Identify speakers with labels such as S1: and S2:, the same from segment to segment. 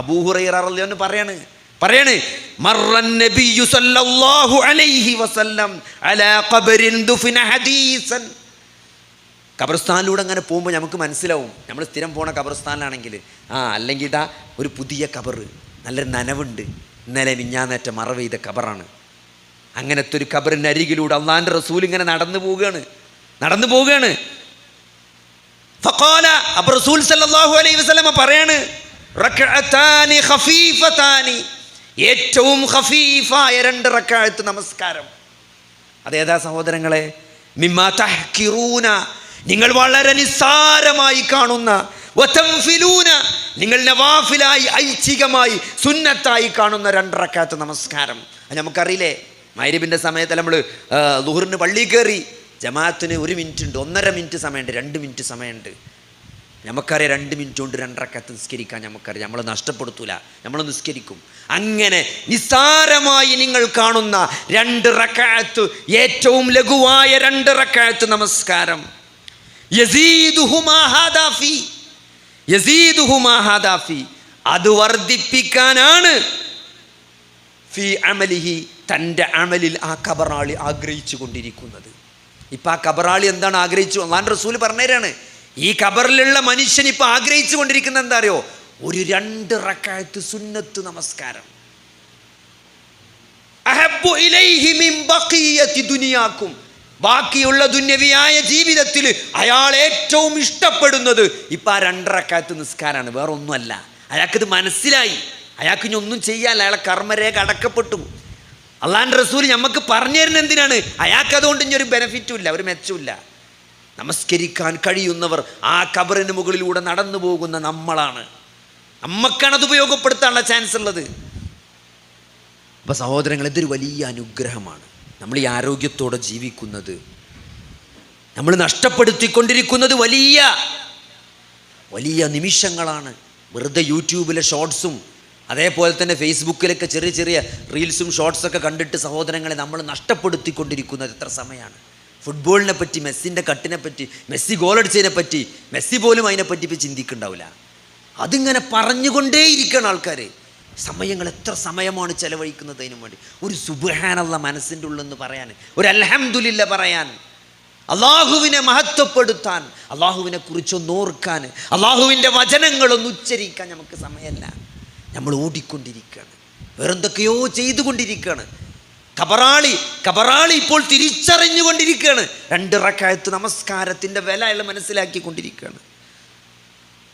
S1: അബൂഹുറൈറന്ന് പറയാണ് പറയാണ് ഖബർസ്ഥാനിലൂടെ അങ്ങനെ പോകുമ്പോൾ നമുക്ക് മനസ്സിലാവും നമ്മൾ സ്ഥിരം പോണ ഖബർസ്ഥാനിലാണെങ്കിൽ ആ അല്ലെങ്കിൽ ഇതാ ഒരു പുതിയ ഖബറ് നല്ലൊരു നനവുണ്ട് ഇന്നലെ മിഞ്ഞാന്നേറ്റ മറവ് ചെയ്ത ഖബറാണ്. അങ്ങനത്തെ ഒരു ഖബറിന്റെ അരികിലൂടെ അള്ളാന്റെ റസൂൽ ഇങ്ങനെ നടന്നു പോവുകയാണ് നടന്നു പോവുകയാണ്. അപ്പോൾ റസൂൽ അലൈഹി പറയാണ് ഏറ്റവും ഖഫീഫായ രണ്ട് റക്കാഴത്ത് നമസ്കാരം. അതേതാ സഹോദരങ്ങളെ? നിങ്ങൾ വളരെ നിസ്സാരമായി കാണുന്ന നിങ്ങൾ നവാഫിലായി ഐച്ഛികമായി സുന്നത്തായി കാണുന്ന രണ്ടറക്കാത്ത നമസ്കാരം. അത് നമുക്കറിയില്ലേ? മൈരബിന്റെ സമയത്ത് നമ്മൾ ദുഹറിന് പള്ളി കയറി ജമാഅത്തിന് ഒരു മിനിറ്റ് ഉണ്ട് ഒന്നര മിനിറ്റ് സമയമുണ്ട് രണ്ട് മിനിറ്റ് സമയമുണ്ട്. നമുക്കറിയാം രണ്ട് മിനിറ്റ് കൊണ്ട് രണ്ടരക്കത്ത് നിസ്കരിക്കാൻ നമുക്കറിയാം. നമ്മൾ നഷ്ടപ്പെടുത്തൂല. നമ്മൾ നിസ്കരിക്കും. അങ്ങനെ നിസ്സാരമായി നിങ്ങൾ കാണുന്ന രണ്ട് റക്കാത്ത് ഏറ്റവും ലഘുവായ രണ്ട് റക്കാത്ത് നമസ്കാരം. അത് വർദ്ധിപ്പിക്കാനാണ് ഫി അമലിഹി തന്റെ അമലിൽ ആ കബറാളി ആഗ്രഹിച്ചു കൊണ്ടിരിക്കുന്നത് ഇപ്പം ആ കബറാളി എന്താണ് ആഗ്രഹിച്ചു? അള്ളാൻ റസൂൽ പറഞ്ഞുതരാണ് ഈ ഖബറിലുള്ള മനുഷ്യൻ ഇപ്പോൾ ആഗ്രഹിച്ചു കൊണ്ടിരിക്കുന്ന എന്താ അറിയോ ഒരു രണ്ട് റക്കായത്ത് സുന്നത്ത് നമസ്കാരം. ദുനിയാക്കും. ബാക്കിയുള്ള ദുന്യവിയായ ജീവിതത്തിൽ അയാൾ ഏറ്റവും ഇഷ്ടപ്പെടുന്നത് ഇപ്പം ആ രണ്ടരക്കാലത്ത് നിസ്കാരമാണ്. വേറൊന്നുമല്ല. അയാൾക്കിത് മനസ്സിലായി. അയാൾക്ക് ഇനി ഒന്നും ചെയ്യാല്ല അയാളെ കർമ്മരേഖ അടക്കപ്പെട്ടു. അള്ളാൻ റസൂൽ നമുക്ക് പറഞ്ഞു തരുന്ന എന്തിനാണ്? അയാൾക്ക് അതുകൊണ്ട് ഇനി ഒരു ബെനഫിറ്റും ഇല്ല ഒരു മെച്ചമില്ല നമസ്കരിക്കാൻ കഴിയുന്നവർ ആ കബറിന് മുകളിലൂടെ നടന്നു പോകുന്ന നമ്മളാണ്. നമ്മക്കാണ് അത് ഉപയോഗപ്പെടുത്താനുള്ള ചാൻസ് ഉള്ളത്. അപ്പോൾ സഹോദരങ്ങൾ ഇതൊരു വലിയ അനുഗ്രഹമാണ്. നമ്മൾ ഈ ആരോഗ്യത്തോടെ ജീവിക്കുന്നത്. നമ്മൾ നഷ്ടപ്പെടുത്തിക്കൊണ്ടിരിക്കുന്നത് വലിയ വലിയ നിമിഷങ്ങളാണ്. വെറുതെ യൂട്യൂബിലെ ഷോർട്സും അതേപോലെ തന്നെ ഫേസ്ബുക്കിലൊക്കെ ചെറിയ ചെറിയ റീൽസും ഷോർട്സൊക്കെ കണ്ടിട്ട് സഹോദരങ്ങളെ നമ്മൾ നഷ്ടപ്പെടുത്തിക്കൊണ്ടിരിക്കുന്നത് എത്ര സമയമാണ്. ഫുട്ബോളിനെ പറ്റി മെസ്സിന്റെ കട്ടിനെ പറ്റി മെസ്സി ഗോളടിച്ചതിനെ പറ്റി മെസ്സി പോലും അതിനെപ്പറ്റി ഇപ്പോൾ ചിന്തിക്കുന്നുണ്ടാവില്ല അതിങ്ങനെ പറഞ്ഞുകൊണ്ടേയിരിക്കണം ആൾക്കാർ സമയങ്ങൾ എത്ര സമയമാണ് ചെലവഴിക്കുന്നത് അതിനു വേണ്ടി? ഒരു സുബഹാനുള്ള മനസ്സിന്റെ ഉള്ളെന്ന് പറയാൻ ഒരു അൽഹംദുലില്ല പറയാൻ അള്ളാഹുവിനെ മഹത്വപ്പെടുത്താൻ അള്ളാഹുവിനെ കുറിച്ചൊന്ന് ഓർക്കാൻ അള്ളാഹുവിന്റെ വചനങ്ങളൊന്ന് ഉച്ചരിക്കാൻ നമുക്ക് സമയമല്ല. നമ്മൾ ഓടിക്കൊണ്ടിരിക്കുകയാണ്. വേറെന്തൊക്കെയോ ചെയ്തുകൊണ്ടിരിക്കുകയാണ്. കബറാളി കബറാളി ഇപ്പോൾ തിരിച്ചറിഞ്ഞുകൊണ്ടിരിക്കുകയാണ്. രണ്ട് റക്കായത്ത് നമസ്കാരത്തിന്റെ വില അയാൾ മനസ്സിലാക്കിക്കൊണ്ടിരിക്കുകയാണ്.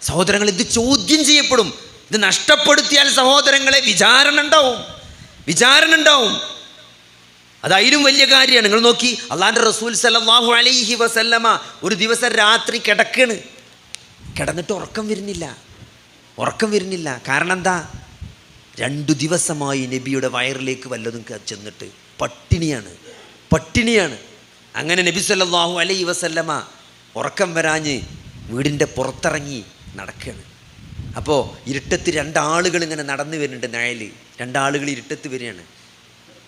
S1: സഹോദരങ്ങൾ ഇത് ചോദ്യം ചെയ്യപ്പെടും. ഇത് നഷ്ടപ്പെടുത്തിയാൽ സഹോദരങ്ങളെ വിചാരണ ഉണ്ടാവും. വിചാരണ ഉണ്ടാവും. അതായാലും വലിയ കാര്യമാണ്. നിങ്ങൾ നോക്കി അള്ളാന്റെ റസൂൽ സല്ലല്ലാഹു അലൈഹി വസല്ലമ ഒരു ദിവസം രാത്രി കിടക്കാണ്. കിടന്നിട്ട് ഉറക്കം വരുന്നില്ല. ഉറക്കം വരുന്നില്ല. കാരണം എന്താ? രണ്ടു ദിവസമായി നബിയുടെ വയറിലേക്ക് വല്ലതും ചെന്നിട്ട് പട്ടിണിയാണ്. പട്ടിണിയാണ്. അങ്ങനെ നബി സല്ലല്ലാഹു അലൈഹി വസല്ലമ ഉറക്കം വരാഞ്ഞ് വീടിന്റെ പുറത്തിറങ്ങി നടക്കുകയാണ്. അപ്പോൾ ഇരുട്ടത്ത് രണ്ടാളുകൾ ഇങ്ങനെ നടന്നു വരുന്നുണ്ട് നയൽ രണ്ടാളുകൾ ഇരുട്ടത്ത് വരികയാണ്.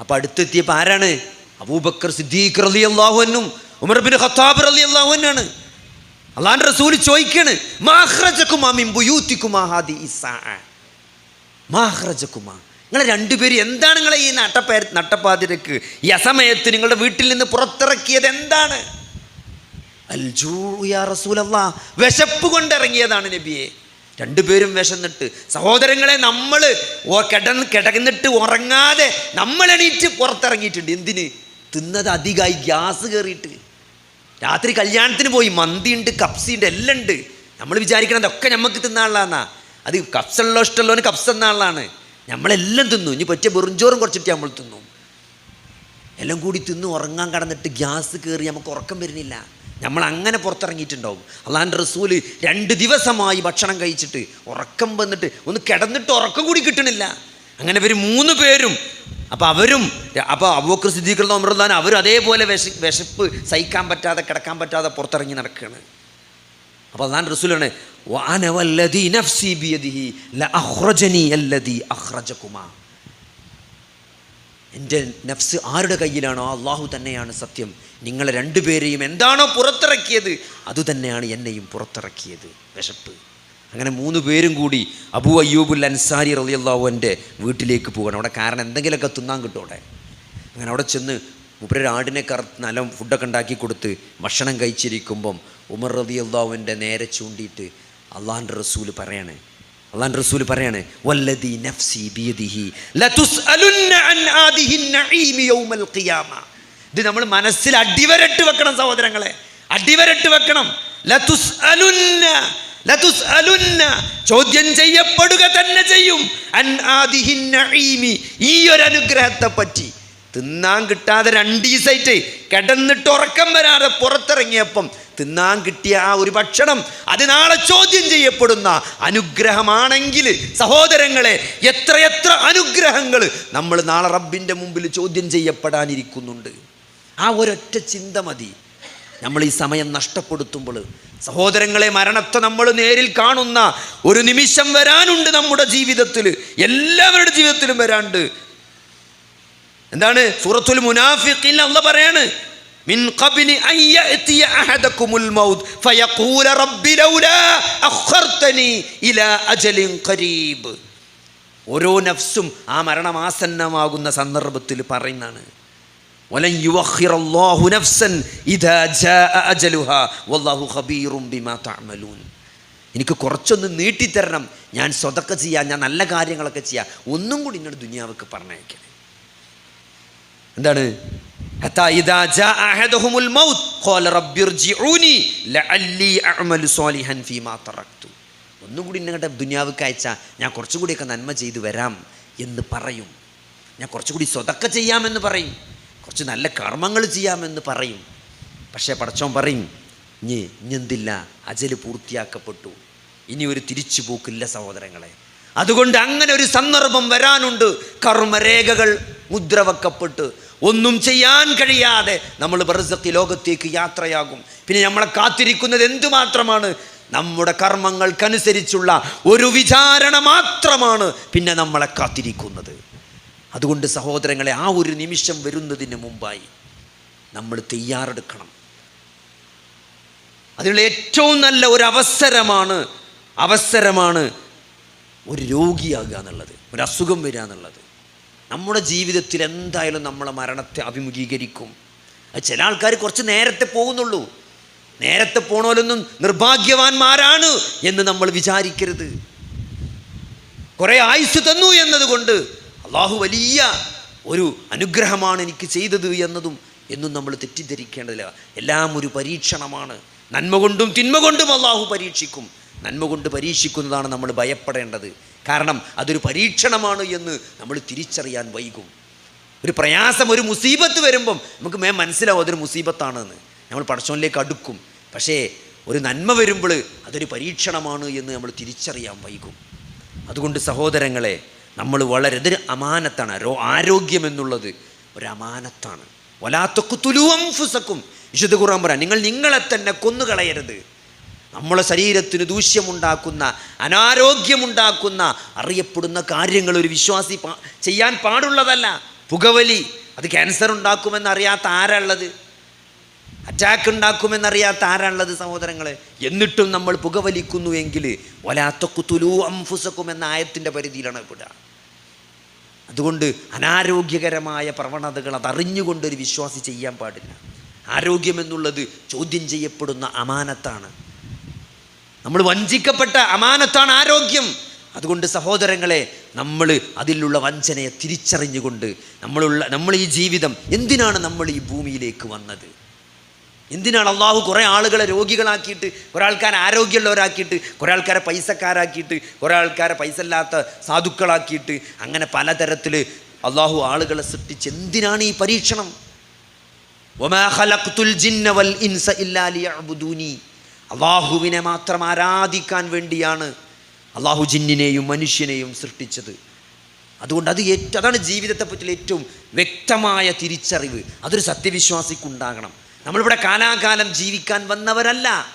S1: അപ്പോൾ അടുത്തെത്തിയപ്പോൾ ആരാണ്? അബൂബക്കർ സിദ്ദീഖ് റലി അള്ളാഹുനും ഉമർ ബിൻ ഖത്താബ് റലി അള്ളാഹുനാണ് അള്ളാഹാന്റെ റസൂൽ ചോദിക്കാണ് മാഹ്റജക്കുമാ നിങ്ങളെ രണ്ടുപേരും എന്താണ് നിങ്ങളെ ഈ നട്ടപ്പേ നട്ടപ്പാതിരക്ക്? ഈ അസമയത്ത് നിങ്ങളുടെ വീട്ടിൽ നിന്ന് പുറത്തിറക്കിയത് എന്താണ്? വിശപ്പ് കൊണ്ടിറങ്ങിയതാണ് നബിയെ. രണ്ടുപേരും വിശന്നിട്ട് സഹോദരങ്ങളെ നമ്മൾ കിട കിടന്നിട്ട് ഉറങ്ങാതെ നമ്മൾ എണീറ്റ് പുറത്തിറങ്ങിയിട്ടുണ്ട്. എന്തിന്? തിന്നത് അധികമായി ഗ്യാസ് കയറിയിട്ട്. രാത്രി കല്യാണത്തിന് പോയി മന്തിയുണ്ട് കപ്സിയുണ്ട് കപ്സി എല്ലാം ഉണ്ട്. നമ്മൾ വിചാരിക്കണം അതൊക്കെ നമുക്ക് തിന്നാനുള്ളതാന്നാ. അത് കപ്സുള്ള ഇഷ്ടമുള്ളവന് കപ്സ് എന്നാളാണ് നമ്മളെല്ലാം തിന്നു. ഇനി പറ്റിയ വെറുംചോറും കുറച്ചിട്ട് നമ്മൾ തിന്നു. എല്ലാം കൂടി തിന്ന് ഉറങ്ങാൻ കടന്നിട്ട് ഗ്യാസ് കയറി നമുക്ക് ഉറക്കം വരുന്നില്ല. നമ്മൾ അങ്ങനെ പുറത്തിറങ്ങിയിട്ടുണ്ടാവും. അള്ളാന്റെ റസൂൽ രണ്ട് ദിവസമായി ഭക്ഷണം കഴിച്ചിട്ട് ഉറക്കം വന്നിട്ട് ഒന്ന് കിടന്നിട്ട് ഉറക്കം കൂടി കിട്ടണില്ല. അങ്ങനെ ഇവർ മൂന്ന് പേരും അപ്പോൾ അവരും അപ്പോൾ അബൂക്കർ സിദ്ദീഖ് അമൃതാൻ അവരും അതേപോലെ വിശ വിശപ്പ് സഹിക്കാൻ പറ്റാതെ കിടക്കാൻ പറ്റാതെ പുറത്തിറങ്ങി നടക്കുകയാണ്. അപ്പോൾ അള്ളാൻ റസൂലാണ് "വഅന വല്ലദീ നഫ്സി ബിയദിഹി ലഅഖ്റജനി അല്ലദീ അഖ്റജകുമാ എന്റെ നഫ്സ് ആരുടെ കയ്യിലാണോ? അള്ളാഹു തന്നെയാണ് സത്യം. നിങ്ങളെ രണ്ടുപേരെയും എന്താണോ പുറത്തിറക്കിയത് അതുതന്നെയാണ് എന്നെയും പുറത്തിറക്കിയത്. വിശപ്പ്. അങ്ങനെ മൂന്ന് പേരും കൂടി അബു അയ്യൂബുൽ അൻസാരി റളിയല്ലാഹുവിന്റെ വീട്ടിലേക്ക് പോകണം അവിടെ കാരണം എന്തെങ്കിലുമൊക്കെ തിന്നാൻ കിട്ടും അവിടെ. അങ്ങനെ അവിടെ ചെന്ന് ഉപരൊരാടിനെ കറുത്ത് നല്ല ഫുഡൊക്കെ ഉണ്ടാക്കി കൊടുത്ത് ഭക്ഷണം കഴിച്ചിരിക്കുമ്പം ഉമർ റതി അള്ളാഹുവിന്റെ നേരെ ചൂണ്ടിയിട്ട് അള്ളാഹിന്റെ റസൂൽ പറയാണ്. അള്ളാഹിന്റെ റസൂൽ പറയാണ് വല്ലദി നഫ്സി ബിയദിഹി ലതുസ്അലുന്ന അൻ ആദിഹി നഈമി യൗമൽ ഖിയാമ. ഇത് നമ്മൾ മനസ്സിൽ അടിവരട്ട് വെക്കണം സഹോദരങ്ങളെ. അടിവരട്ട് വെക്കണം. ലതുസ്അലുന്ന ലതുസ്അലുന്ന ചോദ്യം ചെയ്യപ്പെടുക തന്നെ ചെയ്യും. അൻ ആദിഹി നഈമി ഈ ഒരു അനുഗ്രഹത്തെ പറ്റി തിന്നാൻ കിട്ടാതെ രണ്ടീസായിട്ട് കിടന്നിട്ട് ഉറക്കം വരാതെ പുറത്തിറങ്ങിയപ്പം തിന്നാൻ കിട്ടിയ ആ ഒരു ഭക്ഷണം അത് നാളെ ചോദ്യം ചെയ്യപ്പെടുന്ന അനുഗ്രഹമാണെങ്കിൽ സഹോദരങ്ങളെ എത്രയെത്ര അനുഗ്രഹങ്ങൾ നമ്മൾ നാളെ റബ്ബിന്റെ മുമ്പിൽ ചോദ്യം ചെയ്യപ്പെടാനിരിക്കുന്നുണ്ട്. ആ ഒരൊറ്റ ചിന്ത മതി. നമ്മൾ ഈ സമയം നഷ്ടപ്പെടുത്തുമ്പോൾ സഹോദരങ്ങളെ മരണത്തെ നമ്മൾ നേരിൽ കാണുന്ന ഒരു നിമിഷം വരാനുണ്ട് നമ്മുടെ ജീവിതത്തിൽ. എല്ലാവരുടെ ജീവിതത്തിലും വരാനുണ്ട് എന്താണ്? സൂറത്തുൽ മുനാഫിഖിൽ അല്ല പറയാണ് ഓരോ നഫ്സും ആ മരണമാസന്നമാകുന്ന സന്ദർഭത്തിൽ പറയുന്നതാണ്. നഫ്സൻ ഇദാ ജാഅ വല്ലാഹു ബിമാ തഅമലൂൻ. എനിക്ക് കുറച്ചൊന്ന് നീട്ടിത്തരണം. ഞാൻ സ്വതൊക്കെ ചെയ്യാം ഞാൻ നല്ല കാര്യങ്ങളൊക്കെ ചെയ്യാം. ഒന്നും കൂടി എന്നോട് ദുനിയാവൊക്കെ പറഞ്ഞയക്കണേ. എന്താണ്? ഒന്നും കൂടി നിങ്ങളുടെ ദുനിയാവ്ക്ക് അയച്ച ഞാൻ കുറച്ചും കൂടിയൊക്കെ നന്മ ചെയ്തു വരാം എന്ന് പറയും. ഞാൻ കുറച്ചുകൂടി സ്വതക്ക ചെയ്യാമെന്ന് പറയും. കുറച്ച് നല്ല കർമ്മങ്ങൾ ചെയ്യാമെന്ന് പറയും. പക്ഷേ പടച്ചോൻ പറയും ഇനി ഇനിയെന്തില്ല അജൽ പൂർത്തിയാക്കപ്പെട്ടു. ഇനി ഒരു തിരിച്ചു പോക്കില്ല സഹോദരങ്ങളെ. അതുകൊണ്ട് അങ്ങനെ ഒരു സന്ദർഭം വരാനുണ്ട്. കർമ്മരേഖകൾ മുദ്രവക്കപ്പെട്ട് ഒന്നും ചെയ്യാൻ കഴിയാതെ നമ്മൾ ബർസക്കി ലോകത്തേക്ക് യാത്രയാകും. പിന്നെ നമ്മളെ കാത്തിരിക്കുന്നത് എന്തുമാത്രമാണ്? നമ്മുടെ കർമ്മങ്ങൾക്കനുസരിച്ചുള്ള ഒരു വിചാരണ മാത്രമാണ് പിന്നെ നമ്മളെ കാത്തിരിക്കുന്നത്. അതുകൊണ്ട് സഹോദരങ്ങളെ ആ ഒരു നിമിഷം വരുന്നതിന് മുമ്പായി നമ്മൾ തയ്യാറെടുക്കണം. അതിനുള്ള ഏറ്റവും നല്ല ഒരു അവസരമാണ് അവസരമാണ് ഒരു രോഗിയാകുക എന്നുള്ളത് ഒരു അസുഖം വരിക എന്നുള്ളത്. നമ്മുടെ ജീവിതത്തിൽ എന്തായാലും നമ്മളെ മരണത്തെ അഭിമുഖീകരിക്കും. അത് ചില ആൾക്കാർ കുറച്ച് നേരത്തെ പോകുന്നുള്ളൂ. നേരത്തെ പോണോലൊന്നും നിർഭാഗ്യവാന്മാരാണ് എന്ന് നമ്മൾ വിചാരിക്കരുത്. കുറേ ആയുസ് തന്നു എന്നതുകൊണ്ട് അള്ളാഹു വലിയ ഒരു അനുഗ്രഹമാണ് എനിക്ക് ചെയ്തത് എന്നതും എന്നും നമ്മൾ തെറ്റിദ്ധരിക്കേണ്ടതില്ല. എല്ലാം ഒരു പരീക്ഷണമാണ്. നന്മ കൊണ്ടും തിന്മ കൊണ്ടും അള്ളാഹു പരീക്ഷിക്കും. നന്മ കൊണ്ട് പരീക്ഷിക്കുന്നതാണ് നമ്മൾ ഭയപ്പെടേണ്ടത്. കാരണം അതൊരു പരീക്ഷണമാണ് എന്ന് നമ്മൾ തിരിച്ചറിയാൻ വൈകും. ഒരു പ്രയാസം ഒരു മുസീബത്ത് വരുമ്പം നമുക്ക് മേ മനസ്സിലാവും അതൊരു മുസീബത്താണെന്ന്. നമ്മൾ പടച്ചോനിലേക്ക് അടുക്കും. പക്ഷേ ഒരു നന്മ വരുമ്പോൾ അതൊരു പരീക്ഷണമാണ് എന്ന് നമ്മൾ തിരിച്ചറിയാൻ വൈകും. അതുകൊണ്ട് സഹോദരങ്ങളെ നമ്മൾ വളരെ ഇതൊരു അമാനത്താണ്. രോ ആരോഗ്യം എന്നുള്ളത് ഒരു അമാനത്താണ്. ഒലാത്തൊക്കു തുലുവം ഫുസക്കും വിശുദ്ധ ഖുർആൻ പറയാം നിങ്ങൾ നിങ്ങളെ തന്നെ കൊന്നുകളയരുത്. നമ്മളെ ശരീരത്തിന് ദൂഷ്യമുണ്ടാക്കുന്ന അനാരോഗ്യമുണ്ടാക്കുന്ന അറിയപ്പെടുന്ന കാര്യങ്ങൾ ഒരു വിശ്വാസി ചെയ്യാൻ പാടുള്ളതല്ല. പുകവലി അത് ക്യാൻസർ ഉണ്ടാക്കുമെന്ന് അറിയാത്ത ആരാളുള്ളത് അറ്റാക്ക് ഉണ്ടാക്കുമെന്നറിയാത്ത ആരാണുള്ളത് സഹോദരങ്ങളെ? എന്നിട്ടും നമ്മൾ പുകവലിക്കുന്നു എങ്കിൽ ഒലാത്തക്കുത്തുലൂ അംഫുസക്കും എന്ന ആയത്തിന്റെ പരിധിയിലാണ് പെടുക അതുകൊണ്ട് അനാരോഗ്യകരമായ പ്രവണതകൾ അതറിഞ്ഞുകൊണ്ട് ഒരു വിശ്വാസി ചെയ്യാൻ പാടില്ല. ആരോഗ്യമെന്നുള്ളത് ചോദ്യം ചെയ്യപ്പെടുന്ന അമാനത്താണ്. നമ്മൾ വഞ്ചിക്കപ്പെട്ട അമാനത്താണ് ആരോഗ്യം. അതുകൊണ്ട് സഹോദരങ്ങളെ നമ്മൾ അതിലുള്ള വഞ്ചനയെ തിരിച്ചറിഞ്ഞുകൊണ്ട് നമ്മളുള്ള നമ്മൾ ഈ ജീവിതം എന്തിനാണ് നമ്മൾ ഈ ഭൂമിയിലേക്ക് വന്നത്? എന്തിനാണ് അള്ളാഹു കുറേ ആളുകളെ രോഗികളാക്കിയിട്ട് കുറേ ആൾക്കാരെ ആരോഗ്യമുള്ളവരാക്കിയിട്ട് കുറേ ആൾക്കാരെ പൈസക്കാരാക്കിയിട്ട് കുറേ ആൾക്കാരെ പൈസ ഇല്ലാത്ത സാധുക്കളാക്കിയിട്ട് അങ്ങനെ പലതരത്തിൽ അള്ളാഹു ആളുകളെ സൃഷ്ടിച്ച് എന്തിനാണ് ഈ പരീക്ഷണം? വമാ ഖലഖ്തുൽ ജിന്ന വൽ ഇൻസ ഇല്ലാ ലിയഅ്ബുദൂനി. അള്ളാഹുവിനെ മാത്രം ആരാധിക്കാൻ വേണ്ടിയാണ് അള്ളാഹു ജിന്നിനെയും മനുഷ്യനെയും സൃഷ്ടിച്ചത്. അതുകൊണ്ട് അത് ഏറ്റവും അതാണ് ജീവിതത്തെ പറ്റിയുള്ള ഏറ്റവും വ്യക്തമായ തിരിച്ചറിവ്. അതൊരു സത്യവിശ്വാസിക്കുണ്ടാകണം. നമ്മളിവിടെ കാലാകാലം ജീവിക്കാൻ വന്നവരല്ല.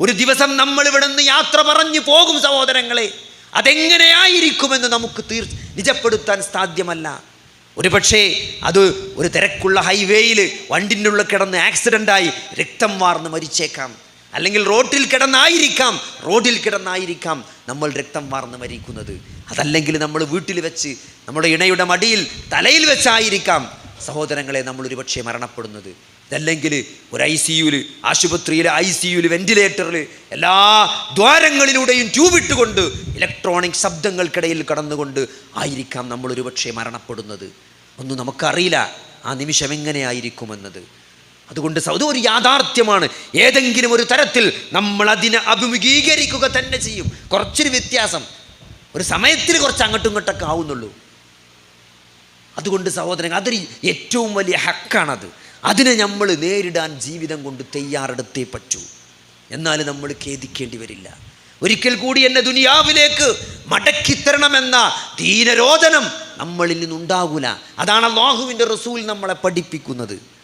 S1: ഒരു ദിവസം നമ്മൾ ഇവിടെ നിന്ന് യാത്ര പറഞ്ഞു പോകും സഹോദരങ്ങളെ. അതെങ്ങനെയായിരിക്കുമെന്ന് നമുക്ക് തീർ നിജപ്പെടുത്താൻ സാധ്യമല്ല. ഒരു പക്ഷേ അത് ഒരു തിരക്കുള്ള ഹൈവേയിൽ വണ്ടിന്റെ ഉള്ളിൽ കിടന്ന് ആക്സിഡന്റായി രക്തം വാർന്ന് മരിച്ചേക്കാം. അല്ലെങ്കിൽ റോട്ടിൽ കിടന്നായിരിക്കാം. റോഡിൽ കിടന്നായിരിക്കാം നമ്മൾ രക്തം വാർന്ന് മരിക്കുന്നത്. അതല്ലെങ്കിൽ നമ്മൾ വീട്ടിൽ വെച്ച് നമ്മുടെ ഇണയുടെ മടിയിൽ തലയിൽ വെച്ചായിരിക്കാം സഹോദരങ്ങളെ നമ്മൾ ഒരുപക്ഷെ മരണപ്പെടുന്നത്. ഇതല്ലെങ്കിൽ ഒരു ഐ സി യുവിൽ ആശുപത്രിയിൽ ഐ സി യുവിൽ വെന്റിലേറ്ററിൽ എല്ലാ ദ്വാരങ്ങളിലൂടെയും ട്യൂബ് ഇട്ടുകൊണ്ട് ഇലക്ട്രോണിക് ശബ്ദങ്ങൾക്കിടയിൽ കടന്നുകൊണ്ട് ആയിരിക്കാം നമ്മൾ ഒരുപക്ഷെ മരണപ്പെടുന്നത്. ഒന്നും നമുക്കറിയില്ല ആ നിമിഷം എങ്ങനെയായിരിക്കുമെന്നത്. അതുകൊണ്ട് സൗദ ഒരു യാഥാർത്ഥ്യമാണ്. ഏതെങ്കിലും ഒരു തരത്തിൽ നമ്മൾ അതിനെ അഭിമുഖീകരിക്കുക തന്നെ ചെയ്യും. കുറച്ചൊരു വ്യത്യാസം. ഒരു സമയത്തിൽ കുറച്ച് അങ്ങോട്ടും ഇങ്ങോട്ടൊക്കെ ആവുന്നുള്ളൂ. അതുകൊണ്ട് സഹോദരൻ അതൊരു ഏറ്റവും വലിയ ഹക്കാണത്. അതിനെ നമ്മൾ നേരിടാൻ ജീവിതം കൊണ്ട് തയ്യാറെടുത്തേ പറ്റൂ. എന്നാൽ നമ്മൾ ഖേദിക്കേണ്ടി വരില്ല. ഒരിക്കൽ കൂടി എന്നെ ദുനിയാവിലേക്ക് മടക്കിത്തരണമെന്ന ദീനരോധനം നമ്മളിൽ നിന്നുണ്ടാകൂല. അതാണ് അള്ളാഹുവിന്റെ റസൂൽ നമ്മളെ പഠിപ്പിക്കുന്നത്.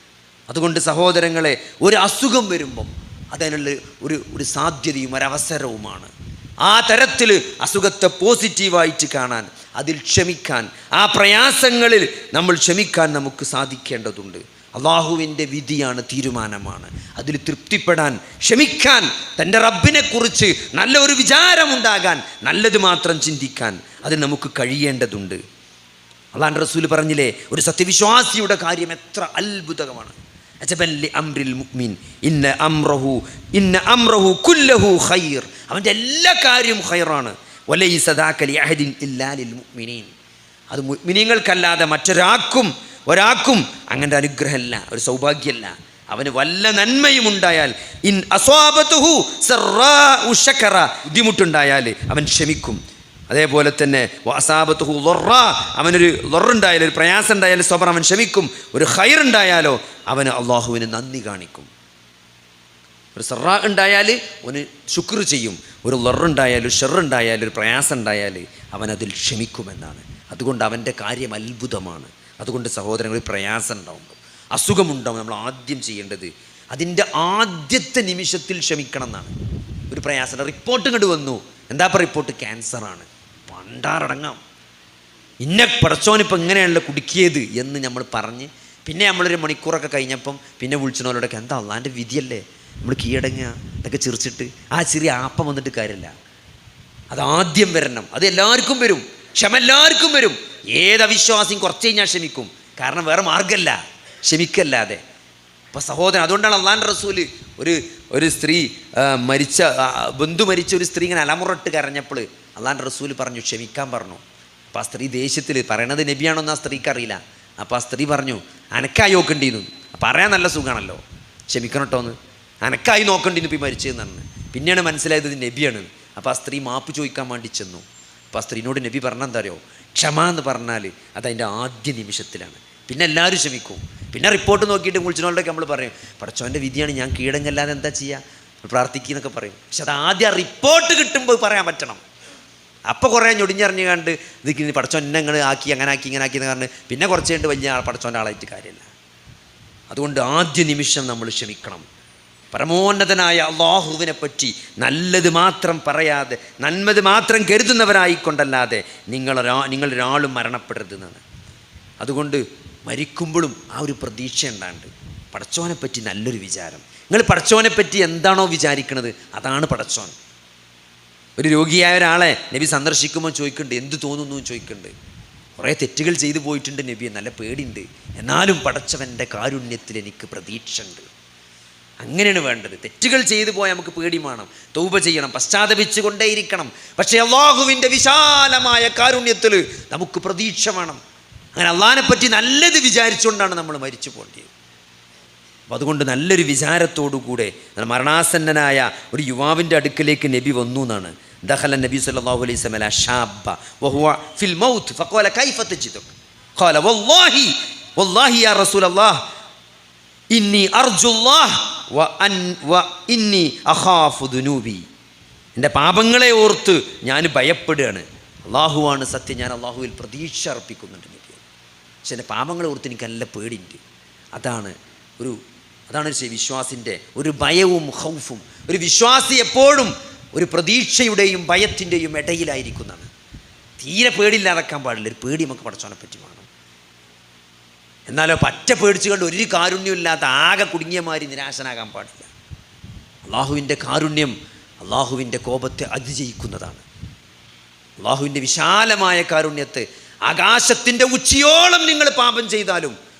S1: അതുകൊണ്ട് സഹോദരങ്ങളെ ഒരു അസുഖം വരുമ്പം അതിനുള്ള ഒരു ഒരു സാധ്യതയും ഒരവസരവുമാണ് ആ തരത്തിൽ അസുഖത്തെ പോസിറ്റീവായിട്ട് കാണാൻ അതിൽ ക്ഷമിക്കാൻ ആ പ്രയാസങ്ങളിൽ നമ്മൾ ക്ഷമിക്കാൻ നമുക്ക് സാധിക്കേണ്ടതുണ്ട്. അള്ളാഹുവിന്റെ വിധിയാണ് തീരുമാനമാണ്. അതിൽ തൃപ്തിപ്പെടാൻ ക്ഷമിക്കാൻ തന്റെ റബ്ബിനെക്കുറിച്ച് നല്ല ഒരു വിചാരമുണ്ടാകാൻ നല്ലത് മാത്രം ചിന്തിക്കാൻ അത് നമുക്ക് കഴിയേണ്ടതുണ്ട്. അള്ളാൻ റസൂൽ പറഞ്ഞില്ലേ ഒരു സത്യവിശ്വാസിയുടെ കാര്യം എത്ര അത്ഭുതകമാണ്. അജബൻ ലി അംറിൽ മുഅ്മിൻ. ഇന്ന അംറഹു ഇന്ന അംറഹു കുല്ലഹു ഖൈർ. അവന്റെ എല്ലാ കാര്യവും ഖൈറാണ്. വലൈ സദാക്കലി അഹദിൻ ഇല്ലാ ലിൽ മുഅ്മിനീൻ. അത് മുഅ്മിനീങ്ങൾക്കല്ലാതെ മറ്റൊരാക്കും ഒരാൾക്കും അങ്ങനെ അനുഗ്രഹമല്ല ഒരു സൗഭാഗ്യമല്ല. അവന് വല്ല നന്മയും ഉണ്ടായാൽ ഇൻ അസ്വാബത്തുഹു ബുദ്ധിമുട്ടുണ്ടായാൽ അവൻ ക്ഷമിക്കും. അതേപോലെ തന്നെ വാസാബത്തുഹു ലൊറ അവനൊരു ലൊറുണ്ടായാലും ഒരു പ്രയാസം ഉണ്ടായാലും സ്വബർ അവൻ ക്ഷമിക്കും. ഒരു ഹൈർ ഉണ്ടായാലോ അവന് അള്ളാഹുവിന് നന്ദി കാണിക്കും. ഒരു സറ ഉണ്ടായാൽ അവന് ശുക്ർ ചെയ്യും. ഒരു ലൊറുണ്ടായാലും ഷെറുണ്ടായാലും ഒരു പ്രയാസം ഉണ്ടായാൽ അവൻ അതിൽ ക്ഷമിക്കുമെന്നാണ്. അതുകൊണ്ട് അവന്റെ കാര്യം അത്ഭുതമാണ്. അതുകൊണ്ട് സഹോദരങ്ങൾ പ്രയാസം ഉണ്ടാവുമ്പോൾ അസുഖമുണ്ടാവും നമ്മൾ ആദ്യം ചെയ്യേണ്ടത് അതിന്റെ ആദ്യത്തെ നിമിഷത്തിൽ ക്ഷമിക്കണം എന്നാണ് ഒരു പ്രയാസം റിപ്പോർട്ട് ഇങ്ങോട്ട് വന്നു. എന്താ ഇപ്പോൾ റിപ്പോർട്ട്? ക്യാൻസറാണ്. പണ്ടാറടങ്ങാം ഇന്ന പടച്ചോനിപ്പോൾ ഇങ്ങനെയാണല്ലോ കുടുക്കിയത് എന്ന് നമ്മൾ പറഞ്ഞ് പിന്നെ നമ്മളൊരു മണിക്കൂറൊക്കെ കഴിഞ്ഞപ്പം പിന്നെ വിളിച്ചനോലോടൊക്കെ എന്താ അള്ളാന്റെ വിധിയല്ലേ? നമ്മൾ കീഴടങ്ങുക ഇതൊക്കെ ചിരിച്ചിട്ട് ആ ചെറിയ ആപ്പം വന്നിട്ട് കാര്യമില്ല. അതാദ്യം വരണം. അത് എല്ലാവർക്കും വരും. ക്ഷമ എല്ലാവർക്കും വരും. ഏത് അവിശ്വാസിയും കുറച്ച് കഴിഞ്ഞാൽ ക്ഷമിക്കും. കാരണം വേറെ മാർഗമല്ല ക്ഷമിക്കല്ലാതെ. അപ്പോൾ സഹോദരൻ അതുകൊണ്ടാണ് അള്ളാൻ റസൂൽ ഒരു ഒരു സ്ത്രീ മരിച്ച ബന്ധു മരിച്ച ഒരു സ്ത്രീ ഇങ്ങനെ അലമുറട്ട് കരഞ്ഞപ്പോൾ അള്ളാൻ റസൂൽ പറഞ്ഞു ക്ഷമിക്കാൻ പറഞ്ഞു. അപ്പോൾ ആ സ്ത്രീ ദേഷ്യത്തിൽ പറയണത് നബിയാണോന്ന് ആ സ്ത്രീക്ക് അറിയില്ല. അപ്പോൾ ആ സ്ത്രീ പറഞ്ഞു അനക്കായി നോക്കേണ്ടിന്നു. പറയാൻ നല്ല സുഖമാണല്ലോ ക്ഷമിക്കണം കേട്ടോ എന്ന് അനക്കായി നോക്കണ്ടിന്ന് ഇപ്പോൾ മരിച്ചതെന്നാണ് പിന്നെയാണ് മനസ്സിലായത് ഇത് നബിയാണ്. അപ്പോൾ ആ സ്ത്രീ മാപ്പ് ചോദിക്കാൻ വേണ്ടി ചെന്നു. അപ്പോൾ ആ സ്ത്രീനോട് നബി പറഞ്ഞെന്താ അറിയോ? ക്ഷമ എന്ന് പറഞ്ഞാൽ അതതിന്റെ ആദ്യ നിമിഷത്തിലാണ്. പിന്നെ എല്ലാവരും ക്ഷമിക്കും. പിന്നെ റിപ്പോർട്ട് നോക്കിയിട്ട് വിളിച്ചിനോടൊക്കെ നമ്മൾ പറയും പടച്ചോന്റെ വിധിയാണ് ഞാൻ കീഴടങ്ങല്ലാതെ എന്താ ചെയ്യുക പ്രാർത്ഥിക്കുന്നൊക്കെ പറയും. പക്ഷെ അത് ആദ്യം റിപ്പോർട്ട് കിട്ടുമ്പോൾ പറയാൻ പറ്റണം. അപ്പോൾ കുറേ ഞൊടിഞ്ഞറിഞ്ഞ് കണ്ട് ഇത് പടച്ചോൻ എന്നെ ഇങ്ങനെ ആക്കി അങ്ങനെ ആക്കി ഇങ്ങനെ ആക്കി എന്ന് പറഞ്ഞ് പിന്നെ കുറച്ച് കണ്ട് വലിയ ആൾ പടച്ചോന്റെ ആളായിട്ട് കാര്യമില്ല. അതുകൊണ്ട് ആദ്യ നിമിഷം നമ്മൾ ക്ഷമിക്കണം. പരമോന്നതനായ അള്ളാഹുവിനെ പറ്റി നല്ലത് മാത്രം പറയാതെ നന്മത് മാത്രം കരുതുന്നവരായിക്കൊണ്ടല്ലാതെ നിങ്ങളൊരാ നിങ്ങളൊരാളും മരണപ്പെടരുതെന്നാണ്. അതുകൊണ്ട് മരിക്കുമ്പോഴും ആ ഒരു പ്രതീക്ഷ ഉണ്ടാണ്ട് പടച്ചോനെ പറ്റി നല്ലൊരു വിചാരം. നിങ്ങൾ പടച്ചോനെ പറ്റി എന്താണോ വിചാരിക്കുന്നത് അതാണ് പടച്ചോൻ ഒരു രോഗിയായ ഒരാളെ നബി സന്ദർശിക്കുമ്പോൾ ചോദിക്കുന്നുണ്ട് എന്ത് തോന്നുന്നു? ചോദിക്കുന്നുണ്ട് കുറേ തെറ്റുകൾ ചെയ്തു പോയിട്ടുണ്ട് നബി നല്ല പേടിയുണ്ട്. എന്നാലും പടച്ചവന്റെ കാരുണ്യത്തിൽ എനിക്ക് പ്രതീക്ഷ ഉണ്ട് അങ്ങനെയാണ് വേണ്ടത്. തെറ്റുകൾ ചെയ്തു പോയാൽ നമുക്ക് പേടി വേണം. തൗപ ചെയ്യണം പശ്ചാത്തപിച്ചു കൊണ്ടേയിരിക്കണം പക്ഷേ അള്ളാഹുവിന്റെ വിശാലമായ കാരുണ്യത്തിൽ നമുക്ക് പ്രതീക്ഷ വേണം. അങ്ങനെ അള്ളാഹിനെ പറ്റി നല്ലത് വിചാരിച്ചുകൊണ്ടാണ് നമ്മൾ മരിച്ചു പോകേണ്ടത് അപ്പോൾ അതുകൊണ്ട് നല്ലൊരു വിചാരത്തോടുകൂടെ മരണാസന്നനായ ഒരു യുവാവിന്റെ അടുക്കലേക്ക് നബി വന്നു എന്നാണ്. ദഹല നബി സല്ലല്ലാഹു അലൈഹി വസല്ലം ഷാബ വഹുവ ഫിൽ മൗത്ത് ഫഖാല കൈഫ തജിദുക. ഖാല വല്ലാഹി വല്ലാഹി യാ റസൂലല്ലാഹ് ഇന്നി അർജുല്ലാഹ് വ അൻ വ ഇന്നി അഖാഫു ദുനൂബി. എന്റെ പാപങ്ങളെ ഓർത്ത് ഞാൻ ഭയപ്പെടുകയാണ്. അള്ളാഹുവാണ് സത്യം ഞാൻ അള്ളാഹുവിൽ പ്രതീക്ഷ അർപ്പിക്കുന്നുണ്ട് എനിക്ക് പക്ഷെ എന്റെ പാപങ്ങളെ ഓർത്ത് എനിക്ക് നല്ല പേടിയുണ്ട്. അതാണ് ഒരു അതാണ് വിശ്വാസിന്റെ ഒരു ഭയവും ഹൗഫും. ഒരു വിശ്വാസി എപ്പോഴും ഒരു പ്രതീക്ഷയുടെയും ഭയത്തിന്റെയും ഇടയിലായിരിക്കുന്നതാണ്. തീരെ പേടിയില്ലാതാക്കാൻ പാടില്ല. ഒരു പേടി നമുക്ക് പഠിച്ചോനെ പറ്റി വേണം. എന്നാലോ പറ്റ പേടിച്ചു കൊണ്ട് ഒരു കാരുണ്യമില്ലാത്ത ആകെ കുടുങ്ങിയമാരി നിരാശനാകാൻ പാടില്ല. അള്ളാഹുവിന്റെ കാരുണ്യം അള്ളാഹുവിന്റെ കോപത്തെ അതിജയിക്കുന്നതാണ്. അള്ളാഹുവിന്റെ വിശാലമായ കാരുണ്യത്തെ ആകാശത്തിന്റെ ഉച്ചയോളം നിങ്ങൾ പാപം ചെയ്താലും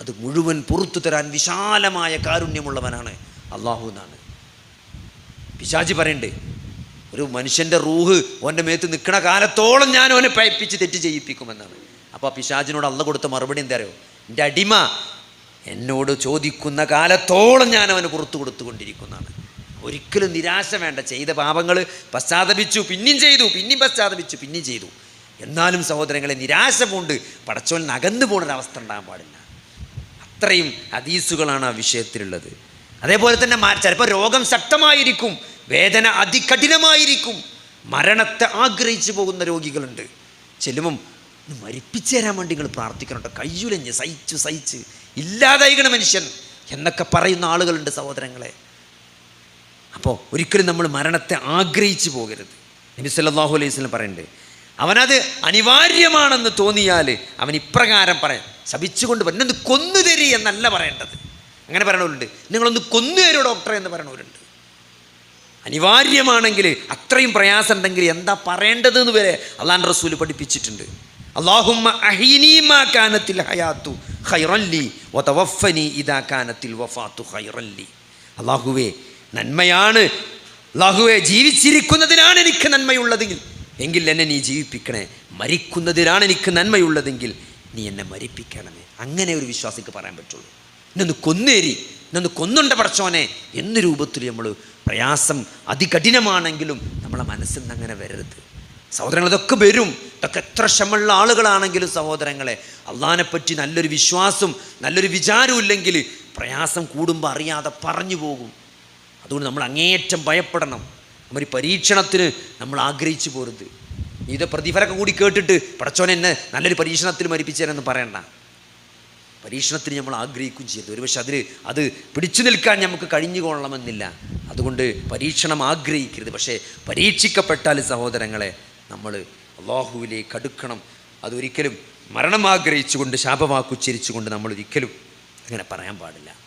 S1: അത് മുഴുവൻ പുറത്തു തരാൻ വിശാലമായ കാരുണ്യമുള്ളവനാണ് അള്ളാഹു എന്നാണ്. പിശാജി പറയണ്ടേ ഒരു മനുഷ്യന്റെ റൂഹ് ഓന്റെ മേത്ത് നിൽക്കണ കാലത്തോളം ഞാൻ ഓനെ പയപ്പിച്ച് തെറ്റ് ചെയ്യിപ്പിക്കുമെന്നാണ്. അപ്പോൾ പിശാജിനോട് അള്ള കൊടുത്ത മറുപടി എന്താ അറിയോ എന്റെ അടിമ എന്നോട് ചോദിക്കുന്ന കാലത്തോളം ഞാൻ അവന് പുറത്തു കൊടുത്തുകൊണ്ടിരിക്കുന്നതാണ്. ഒരിക്കലും നിരാശ വേണ്ട ചെയ്ത പാപങ്ങൾ പശ്ചാത്തപിച്ചു പിന്നെയും ചെയ്തു പിന്നെയും പശ്ചാത്തപിച്ചു പിന്നെയും ചെയ്തു. എന്നാലും സഹോദരങ്ങളെ നിരാശ പൂണ്ട് പടച്ചോൻ അകന്നു പോണൊരവസ്ഥ ഉണ്ടാകാൻ പാടില്ല. അത്രയും ഹദീസുകളാണ് ആ വിഷയത്തിലുള്ളത്. അതേപോലെ തന്നെ ചിലപ്പോൾ രോഗം ശക്തമായിരിക്കും വേദന അതികഠിനമായിരിക്കും. മരണത്തെ ആഗ്രഹിച്ചു പോകുന്ന രോഗികളുണ്ട്. ചെല്ലുമ്പം മരിപ്പിച്ചു തരാൻ വേണ്ടി നിങ്ങൾ പ്രാർത്ഥിക്കണം കയ്യുലഞ്ഞ് സഹിച്ചു സഹിച്ച്. ഇല്ലാതായിക്കണ മനുഷ്യൻ എന്നൊക്കെ പറയുന്ന ആളുകളുണ്ട് സഹോദരങ്ങളെ. അപ്പോൾ ഒരിക്കലും നമ്മൾ മരണത്തെ ആഗ്രഹിച്ചു പോകരുത്. നബി സല്ലല്ലാഹു അലൈഹി വസല്ലം പറയുന്നുണ്ട് അവനത് അനിവാര്യമാണെന്ന് തോന്നിയാൽ അവൻ ഇപ്രകാരം പറയാം. ശപിച്ചുകൊണ്ട് പറഞ്ഞു എന്നൊന്ന് കൊന്നു തരി എന്നല്ല പറയേണ്ടത്. അങ്ങനെ പറയണവരുണ്ട്. നിങ്ങളൊന്ന് കൊന്നു തരൂ ഡോക്ടറെ എന്ന് പറയണവരുണ്ട്. അനിവാര്യമാണെങ്കിൽ അത്രയും പ്രയാസം ഉണ്ടെങ്കിൽ എന്താ പറയേണ്ടത് എന്ന് വരെ അള്ളാൻ റസൂൽ പഠിപ്പിച്ചിട്ടുണ്ട്. അള്ളാഹുവേ നന്മയാണ്. ജീവിച്ചിരിക്കുന്നതിനാണ് എനിക്ക് നന്മയുള്ളതെങ്കിൽ എങ്കിൽ എന്നെ നീ ജീവിപ്പിക്കണേ. മരിക്കുന്നതിനാണ് എനിക്ക് നന്മയുള്ളതെങ്കിൽ നീ എന്നെ മരിപ്പിക്കണമേ. അങ്ങനെ ഒരു വിശ്വാസിക്ക് പറയാൻ പറ്റുള്ളൂ. ഇന്നൊന്ന് കൊന്നേരി ഇന്നൊന്ന് കൊന്നുണ്ട പടച്ചോനെ എന്ന രൂപത്തിൽ നമ്മൾ പ്രയാസം അതികഠിനമാണെങ്കിലും നമ്മളെ മനസ്സിൽ നിന്ന് അങ്ങനെ വരരുത്. സഹോദരങ്ങൾ ഇതൊക്കെ വരും. ഇതൊക്കെ എത്ര ക്ഷമമുള്ള ആളുകളാണെങ്കിലും സഹോദരങ്ങളെ അള്ളഹാനെ പറ്റി നല്ലൊരു വിശ്വാസം നല്ലൊരു വിചാരവും ഇല്ലെങ്കിൽ പ്രയാസം കൂടുമ്പോൾ അറിയാതെ പറഞ്ഞു പോകും. അതുകൊണ്ട് നമ്മൾ അങ്ങേയറ്റം ഭയപ്പെടണം. നമ്മൾ ഈ പരീക്ഷണത്തിന് നമ്മൾ ആഗ്രഹിച്ചു പോരുത്. ഇത് പ്രതിഫലമൊക്കെ കൂടി കേട്ടിട്ട് പടച്ചോനെ എന്നെ നല്ലൊരു പരീക്ഷണത്തിൽ മരിപ്പിച്ചേനെന്ന് പറയണ്ട. പരീക്ഷണത്തിന് നമ്മൾ ആഗ്രഹിക്കുകയും ചെയ്യരുത്. ഒരുപക്ഷെ അതിൽ അത് പിടിച്ചു നിൽക്കാൻ നമുക്ക് കഴിഞ്ഞു കൊള്ളണമെന്നില്ല. അതുകൊണ്ട് പരീക്ഷണം ആഗ്രഹിക്കരുത്. പക്ഷേ പരീക്ഷിക്കപ്പെട്ടാൽ സഹോദരങ്ങളെ നമ്മൾ അള്ളാഹുവിലേക്ക് അടുക്കണം. അതൊരിക്കലും മരണം ആഗ്രഹിച്ചുകൊണ്ട് ശാപമാക്കുച്ചിരിച്ചുകൊണ്ട് നമ്മൾ ഒരിക്കലും അങ്ങനെ പറയാൻ പാടില്ല.